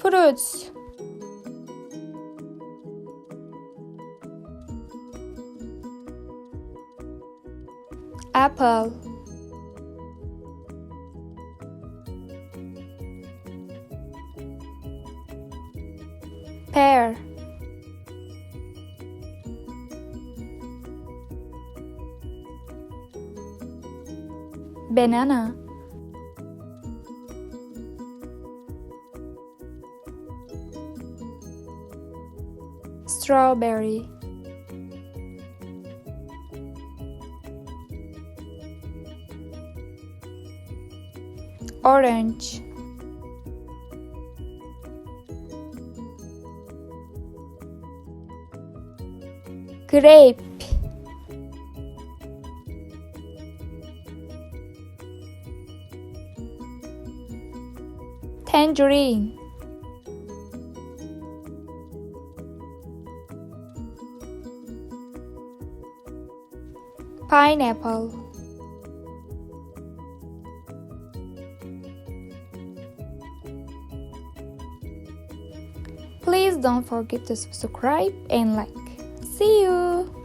fruits. Apple. Pear. Banana strawberry. Orange. Grape. Tangerine pineapple Please don't forget to subscribe and like. See you!